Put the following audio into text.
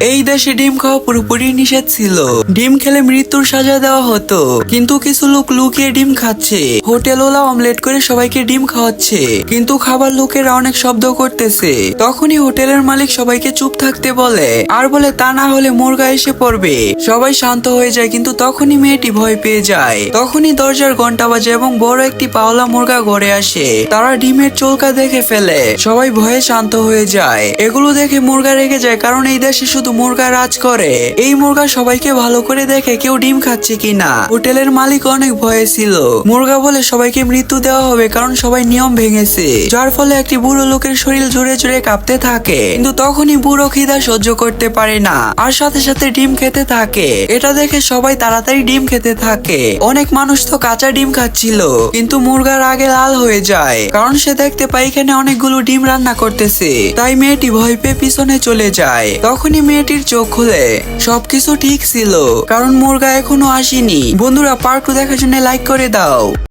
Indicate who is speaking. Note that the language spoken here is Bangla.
Speaker 1: এই দেশে ডিম খাওয়া পুরোপুরি নিষেধ ছিল। ডিম খেলে মৃত্যুর সাজা দেওয়া হতো। কিন্তু কিছু লোক লুকিয়ে ডিম খাচ্ছে। হোটেলওয়ালা অমলেট করে সবাইকে ডিম খাওয়াচ্ছে। কিন্তু খাবার লোকেরা অনেক শব্দ করতেছে। তখনই হোটেলের মালিক সবাইকে চুপ থাকতে বলে, আর বলে তা না হলে মুরগা এসে পড়বে। সবাই শান্ত হয়ে যায়, কিন্তু তখনই মেয়েটি ভয় পেয়ে যায়। তখনই দরজার ঘণ্টা বাজে এবং বড় একটি পাওলা মুরগা ঘরে আসে। তারা ডিমের চোলকা দেখে ফেলে। সবাই ভয়ে শান্ত হয়ে যায়। এগুলো দেখে মুরগা রেগে যায়, কারণ এই দেশে শুধু মুরগা রাজ করে। এই মুরগা সবাইকে ভালো করে দেখে কেউ ডিম খাচ্ছে কিনা। হোটেলের মালিক অনেক ভয়ে ছিল। মুরগা বলে সবাইকে মৃত্যু দেওয়া হবে কারণ সবাই নিয়ম ভেঙেছে। যার ফলে একটি বুড়ো লোকের শরীর জুড়ে জুড়ে কাঁপতে থাকে। কিন্তু তখনই বুড়ো খিদা সহ্য করতে পারে না। আর সাথে সাথে ডিম খেতে থাকে। এটা দেখে সবাই তাড়াতাড়ি ডিম খেতে থাকে। অনেক মানুষ তো কাঁচা ডিম খাচ্ছিল। কিন্তু মুরগার আগে লাল হয়ে যায়। কারণ সে দেখতে পায় এখানে অনেকগুলো ডিম রান্না করতেছে। তাই মেয়েটি ভয় পেয়ে পিছনে চলে যায়। তখনই মেয়েটির চোখ খুলে। সবকিছু ঠিক ছিল, কারণ মোর মুরগা এখনও আসেনি। বন্ধুরা পার্ক দেখার জন্য লাইক করে দাও।